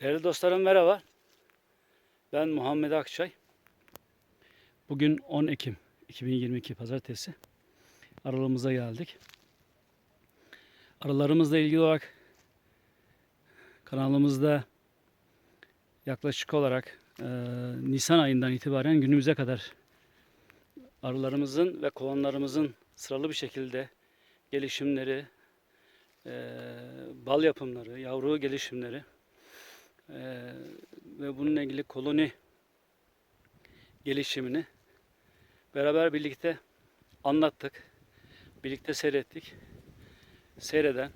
Değerli dostlarım merhaba. Ben Muhammed Akçay. Bugün 10 Ekim 2022 Pazartesi. Aralığımıza geldik. Aralarımızla ilgili olarak kanalımızda yaklaşık olarak e, Nisan ayından itibaren günümüze kadar arılarımızın ve kovanlarımızın sıralı bir şekilde gelişimleri, e, bal yapımları, yavru gelişimleri ee, ve bununla ilgili koloni gelişimini beraber birlikte anlattık. Birlikte seyrettik. Seyreden,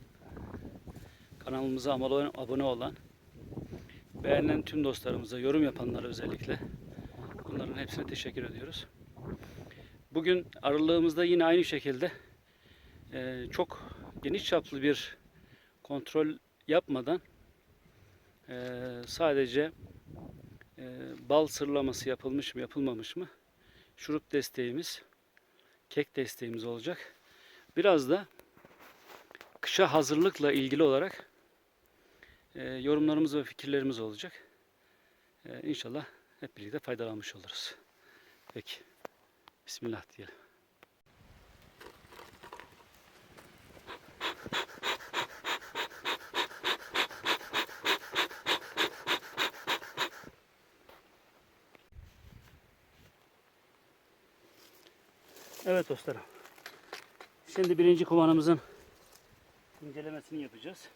kanalımıza abone olan, beğenen tüm dostlarımıza, yorum yapanlara özellikle bunların hepsine teşekkür ediyoruz. Bugün aralığımızda yine aynı şekilde e, çok geniş çaplı bir kontrol yapmadan ee, sadece e, bal sırlaması yapılmış mı yapılmamış mı şurup desteğimiz kek desteğimiz olacak. Biraz da kışa hazırlıkla ilgili olarak e, yorumlarımız ve fikirlerimiz olacak. E, inşallah hep birlikte faydalanmış oluruz. Peki. Bismillah diyelim. Evet dostlarım. Şimdi birinci kovanımızın incelemesini yapacağız.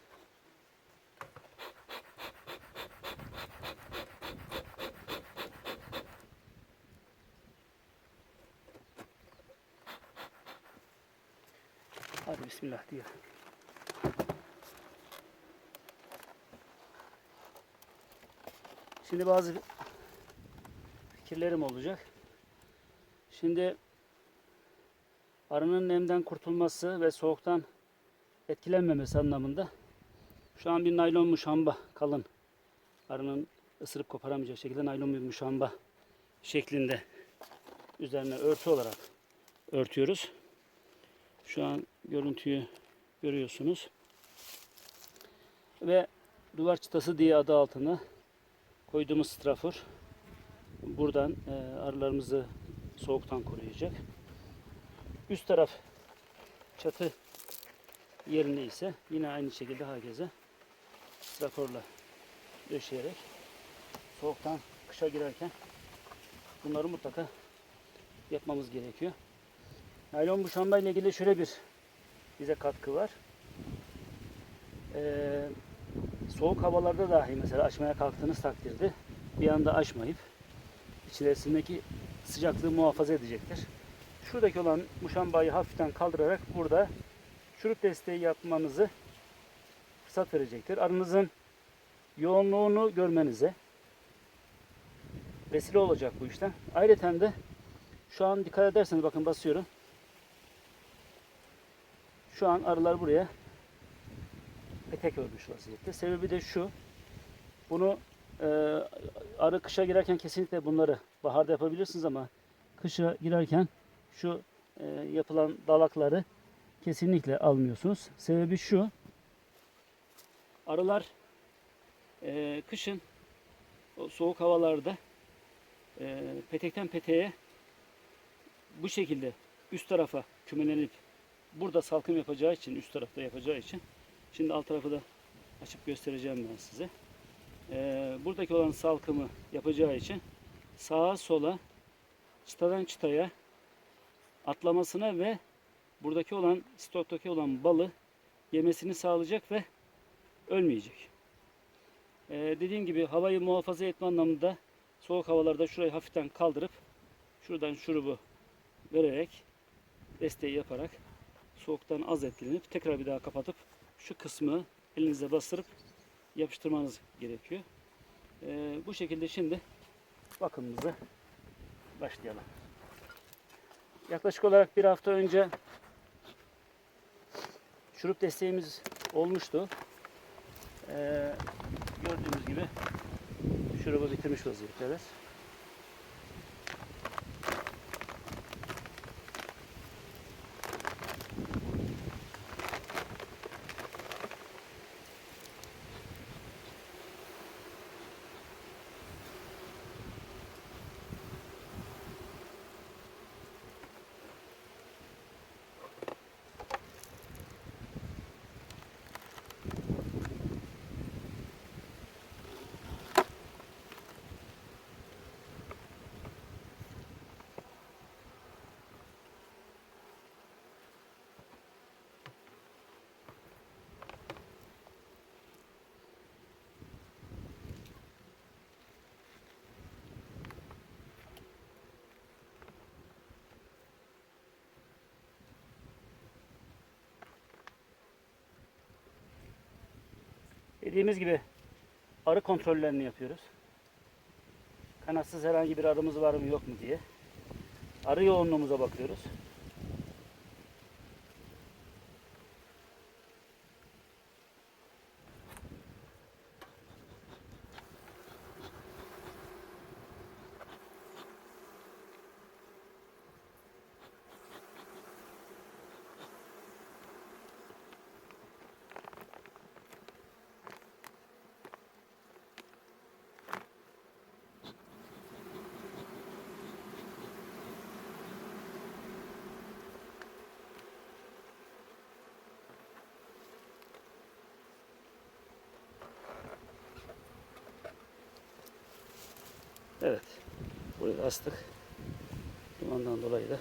Hadi bismillah diye. Şimdi bazı fikirlerim olacak. Şimdi arının nemden kurtulması ve soğuktan etkilenmemesi anlamında şu an bir naylon muşamba kalın arının ısırıp koparamayacağı şekilde naylon bir muşamba şeklinde üzerine örtü olarak örtüyoruz. Şu an görüntüyü görüyorsunuz. Ve duvar çıtası diye adı altına koyduğumuz strafor buradan e, arılarımızı soğuktan koruyacak. Üst taraf çatı yerinde ise yine aynı şekilde herkese straforla döşeyerek soğuktan kışa girerken bunları mutlaka yapmamız gerekiyor. Naylon muşamba ile ilgili şöyle bir bize katkı var. Ee, soğuk havalarda dahi mesela açmaya kalktığınız takdirde bir anda açmayıp içerisindeki sıcaklığı muhafaza edecektir. Şuradaki olan muşambayı hafiften kaldırarak burada şurup desteği yapmanızı fırsat verecektir. Arınızın yoğunluğunu görmenize vesile olacak bu işlem. Ayrıca de şu an dikkat ederseniz bakın basıyorum. Şu an arılar buraya petek örmüş vaziyette. Sebebi de şu. Bunu e, arı kışa girerken kesinlikle bunları baharda yapabilirsiniz ama kışa girerken şu e, yapılan dalakları kesinlikle almıyorsunuz. Sebebi şu. Arılar e, kışın o soğuk havalarda e, petekten peteğe bu şekilde üst tarafa kümelenip burada salkım yapacağı için üst tarafta yapacağı için şimdi alt tarafı da açıp göstereceğim ben size. E, buradaki olan salkımı yapacağı için sağa sola çıtadan çıtaya atlamasına ve buradaki olan stoktaki olan balı yemesini sağlayacak ve ölmeyecek. Ee, dediğim gibi havayı muhafaza etme anlamında soğuk havalarda şurayı hafiften kaldırıp şuradan şurubu vererek desteği yaparak soğuktan az etkilenip tekrar bir daha kapatıp şu kısmı elinize bastırıp yapıştırmanız gerekiyor. Ee, bu şekilde şimdi bakımımıza başlayalım. Yaklaşık olarak bir hafta önce şurup desteğimiz olmuştu. Ee, gördüğünüz gibi şurubu bitirmiş vaziyetteler. Dediğimiz gibi arı kontrollerini yapıyoruz. Kanatsız herhangi bir arımız var mı yok mu diye. Arı yoğunluğumuza bakıyoruz. Evet. Burayı astık. Dumandan dolayı da.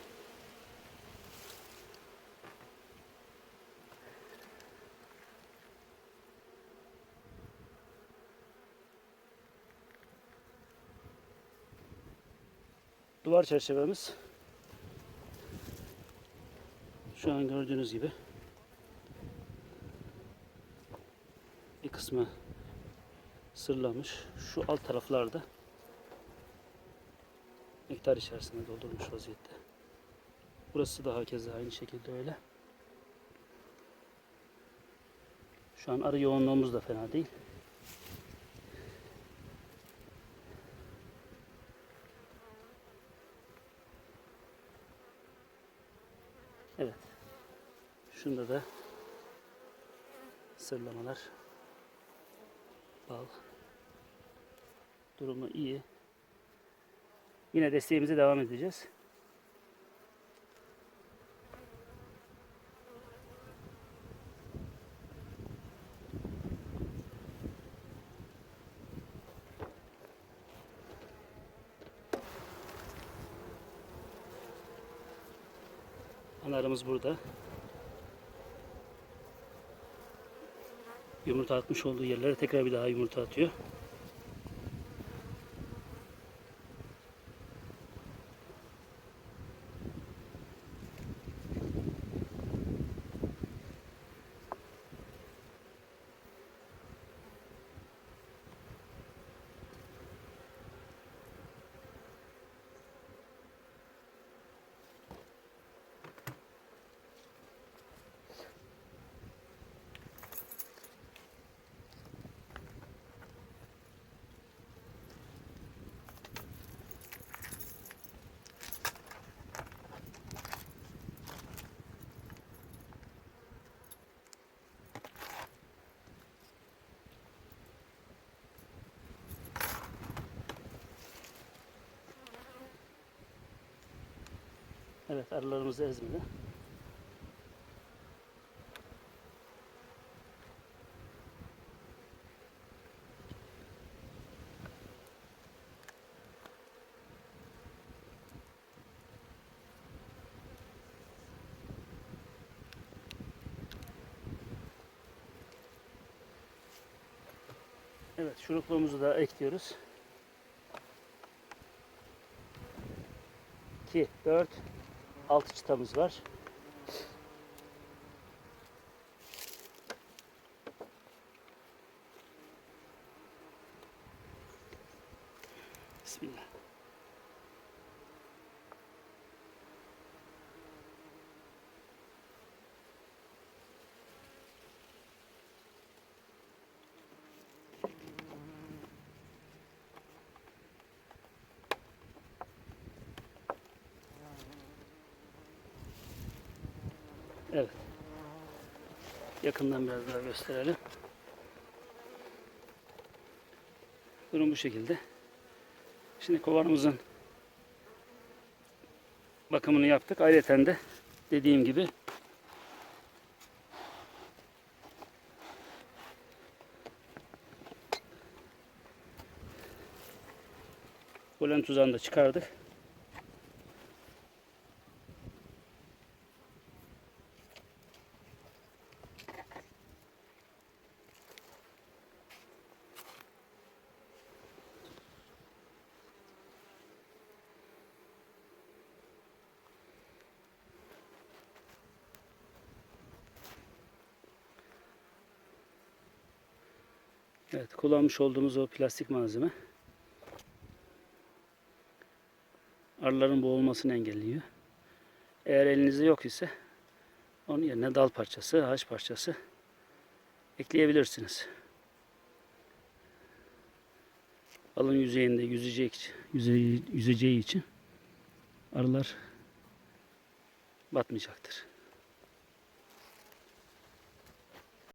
Duvar çerçevemiz şu an gördüğünüz gibi bir kısmı sırlamış. Şu alt taraflarda miktar içerisinde doldurmuş vaziyette. Burası da hakeza aynı şekilde öyle. Şu an arı yoğunluğumuz da fena değil. Evet. Şunda da sırlamalar bal durumu iyi. Yine desteğimize devam edeceğiz. Anarımız burada. Yumurta atmış olduğu yerlere tekrar bir daha yumurta atıyor. Evet arılarımızı ezmedi. Evet şurupluğumuzu da ekliyoruz. 2, 4, 6 çıtamız var. Bismillah. Evet. Yakından biraz daha gösterelim. Durum bu şekilde. Şimdi kovanımızın bakımını yaptık. Ayrıca de dediğim gibi polen tuzağını da çıkardık. Evet, kullanmış olduğumuz o plastik malzeme arıların boğulmasını engelliyor. Eğer elinizde yok ise onun yerine dal parçası, ağaç parçası ekleyebilirsiniz. Balın yüzeyinde yüzecek, yüze- yüzeceği için arılar batmayacaktır.